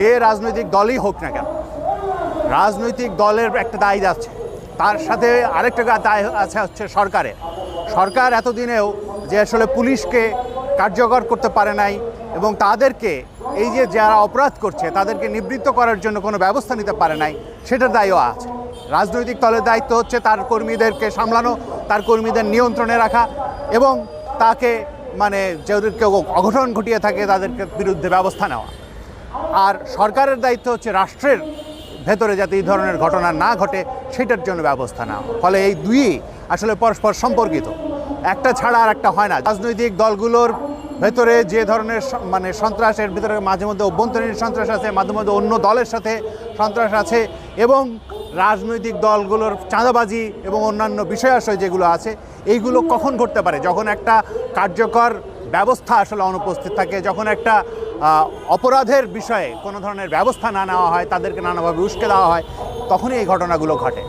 যে রাজনৈতিক দলই হোক না কেন, রাজনৈতিক দলের একটা দায় আছে তার সাথে আরেকটা দায় আছে হচ্ছে সরকারের। সরকার এতদিনেও যে আসলে পুলিশকে কার্যকর করতে পারে নাই এবং তাদেরকে এই যে যারা অপরাধ করছে, তাদেরকে নিবৃত্ত করার জন্য কোনো ব্যবস্থা নিতে পারে নাই, সেটার দায়ও আছে। রাজনৈতিক দলের দায়িত্ব হচ্ছে তার কর্মীদেরকে সামলানো, তার কর্মীদের নিয়ন্ত্রণে রাখা এবং তাকে মানে যাদের কেউ অঘটন ঘটিয়ে থাকে, তাদেরকে বিরুদ্ধে ব্যবস্থা নেওয়া। আর সরকারের দায়িত্ব হচ্ছে রাষ্ট্রের ভেতরে যাতে এই ধরনের ঘটনা না ঘটে, সেটার জন্য ব্যবস্থা নেওয়া। ফলে এই দুই আসলে পরস্পর সম্পর্কিত। একটা ছাড়া আর একটা হয় না। রাজনৈতিক দলগুলোর ভেতরে যে ধরনের মানে সন্ত্রাসের ভিতরে মাঝে মধ্যে অভ্যন্তরীণ সন্ত্রাস আছে, মাঝে মধ্যে অন্য দলের সাথে সন্ত্রাস আছে এবং রাজনৈতিক দলগুলোর চাঁদাবাজি এবং অন্যান্য বিষয়াশয় যেগুলো আছে, এইগুলো কখন ঘটতে পারে? যখন একটা কার্যকর ব্যবস্থা আসলে অনুপস্থিত থাকে, যখন একটা অপরাধের বিষয়ে কোনো ধরনের ব্যবস্থা না নেওয়া হয়, তাদেরকে নানাভাবে উস্কে দেওয়া হয়, তখনই এই ঘটনাগুলো ঘটে।